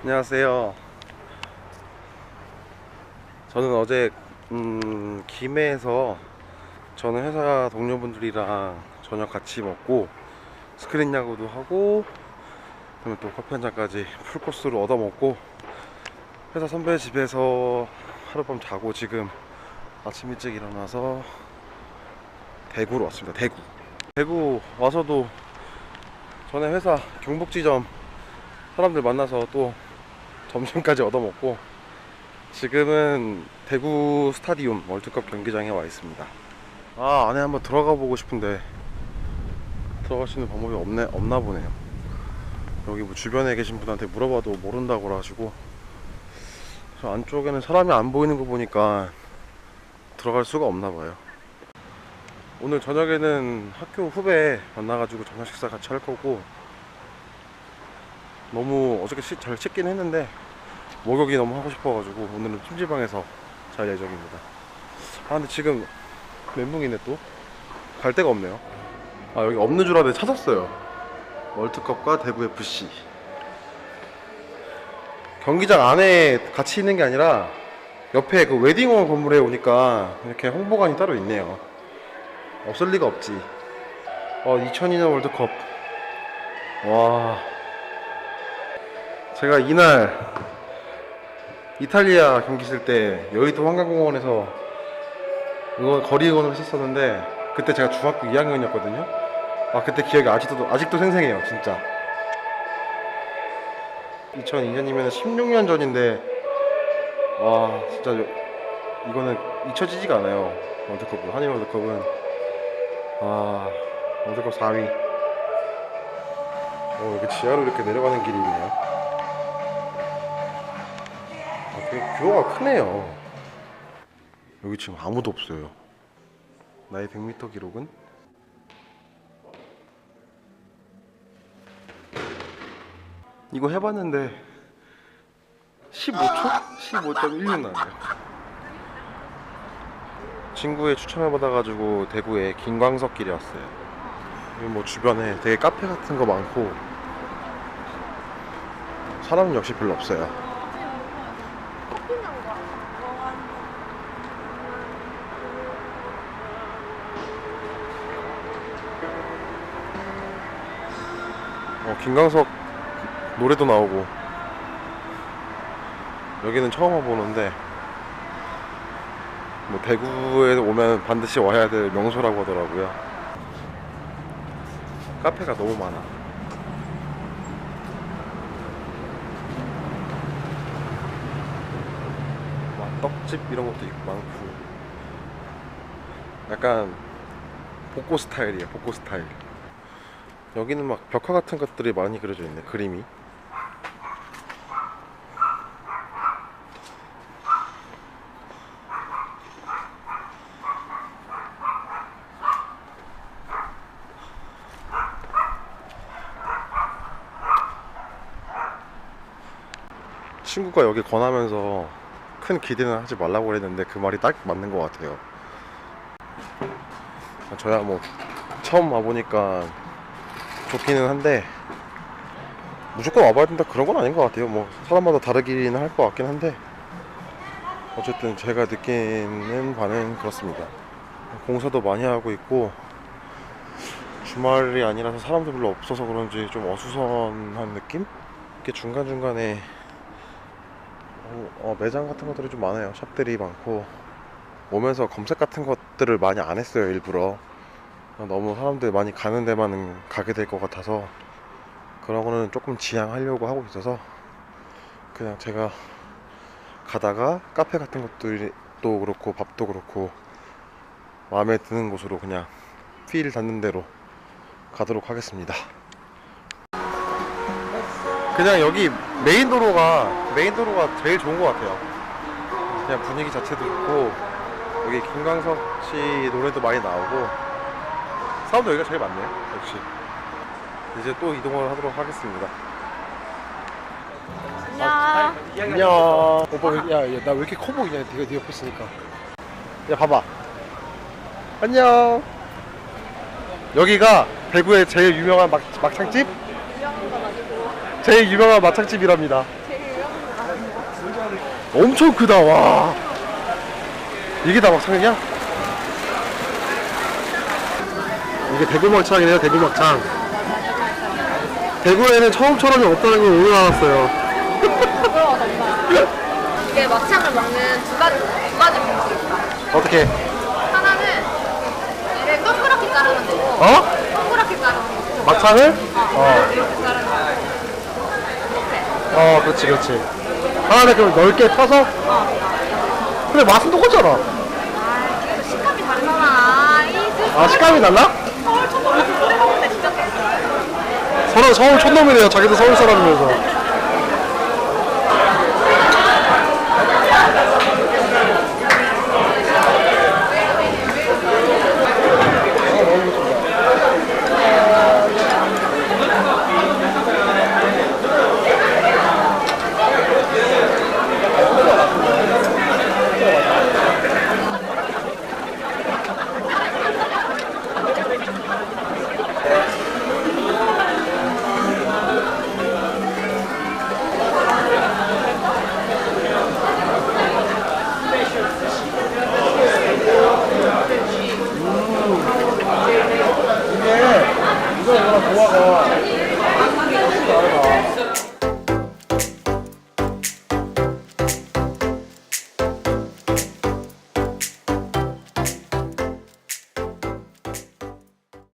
안녕하세요. 저는 어제 음, 김해에서 저는 회사 동료분들이랑 저녁 같이 먹고 스크린 야구도 하고 그다음에 또 커피 한 잔까지 풀코스로 얻어 먹고 회사 선배 집에서 하룻밤 자고 지금 아침 일찍 일어나서 대구로 왔습니다. 대구. 대구 와서도 전에 회사 경복지점 사람들 만나서 또 점심까지 얻어먹고 지금은 대구 스타디움 월드컵 경기장에 와 있습니다. 아 안에 한번 들어가 보고 싶은데 들어갈 수 있는 방법이 없네 없나 보네요. 여기 뭐 주변에 계신 분한테 물어봐도 모른다고 하시고 저 안쪽에는 사람이 안 보이는 거 보니까 들어갈 수가 없나 봐요. 오늘 저녁에는 학교 후배 만나가지고 저녁 식사 같이 할 거고 너무 어저께 시- 잘 씻긴 했는데 목욕이 너무 하고 싶어가지고 오늘은 찜질방에서 잘 예정입니다. 아 근데 지금 멘붕이네 또 갈 데가 없네요. 아 여기 없는 줄 알았는데 찾았어요. 월드컵과 대구 FC 경기장 안에 같이 있는 게 아니라 옆에 그 웨딩홀 건물에 오니까 이렇게 홍보관이 따로 있네요. 없을 리가 없지. 어 2002년 월드컵 와 제가 이날 이탈리아 경기 있을 때 여의도 한강공원에서 응원 거리 응원을 했었었는데 그때 제가 중학교 2학년이었거든요. 아 그때 기억이 아직도 아직도 생생해요, 진짜. 2002년이면 16년 전인데 와 진짜 이거는 잊혀지지가 않아요. 월드컵은 한일 월드컵은 아 월드컵 4위. 어 이렇게 지하로 이렇게 내려가는 길이 있네요. 규모가 크네요. 여기 지금 아무도 없어요. 나의 100m 기록은? 이거 해봤는데 15초? 15.16 나네요. 친구의 추천을 받아가지고 대구에 김광석 길에 왔어요. 여기 뭐 주변에 되게 카페 같은 거 많고 사람 역시 별로 없어요. 어, 김광석 노래도 나오고. 여기는 처음 와보는데 뭐 대구에 오면 반드시 와야 될 명소라고 하더라고요. 카페가 너무 많아 떡집 이런 것도 있고 많고. 약간 복고 스타일이에요 복고 스타일. 여기는 막 벽화 같은 것들이 많이 그려져 있네 그림이. 친구가 여기 권하면서 큰 기대는 하지 말라고 그랬는데 그 말이 딱 맞는 것 같아요 저야 뭐 처음 와보니까 좋기는 한데 무조건 와봐야 된다 그런 건 아닌 것 같아요. 뭐 사람마다 다르기는 할것 같긴 한데 어쨌든 제가 느끼는 바는 그렇습니다. 공사도 많이 하고 있고 주말이 아니라서 사람도 별로 없어서 그런지 좀 어수선한 느낌? 이렇게 중간 중간에 어, 어, 매장 같은 것들이 좀 많아요. 샵들이 많고 오면서 검색 같은 것들을 많이 안 했어요 일부러. 너무 사람들 많이 가는 데만 가게 될 것 같아서 그런 거는 조금 지양하려고 하고 있어서 그냥 제가 가다가 카페 같은 것들도 그렇고 밥도 그렇고 마음에 드는 곳으로 그냥 필 닿는 대로 가도록 하겠습니다. 그냥 여기 메인 도로가 메인 도로가 제일 좋은 것 같아요. 그냥 분위기 자체도 좋고 여기 김광석 씨 노래도 많이 나오고 사람도 여기가 제일 많네요. 역시. 이제 또 이동을 하도록 하겠습니다. 안녕. 안녕. 오빠 왜- 야, 야, 나 왜 이렇게 커 보이냐? 네가 네 옆에 있으니까. 야, 봐봐. 안녕. 여기가 대구의 제일 유명한 막, 막창집? 제일 유명한 막창집이랍니다. 제일 엄청 크다 와 이게 다 막창이냐? 이게 대구 막창이네요 대구 막창 대구에는 처음처럼이 없다는 걸 오늘 알았어요. 이게 막창을 먹는 두 가지 두 가지 있다. 어떻게 하나는 얘를 동그랗게 자르는 거고, 어? 동그랗게 자르는 거고. 막창을? 어, 어. 이렇게 자르는. 이렇게. 어 그렇지 그렇지 하나는 그럼 넓게 펴서? 어. 근데 맛은 똑같잖아 아, 그래도 식감이 다르잖아. 이 그- 아 식감이 달라? 서울 초밥을 그래 먹는데 진짜 서로 서울 촌놈이네요 자기도 서울 사람이면서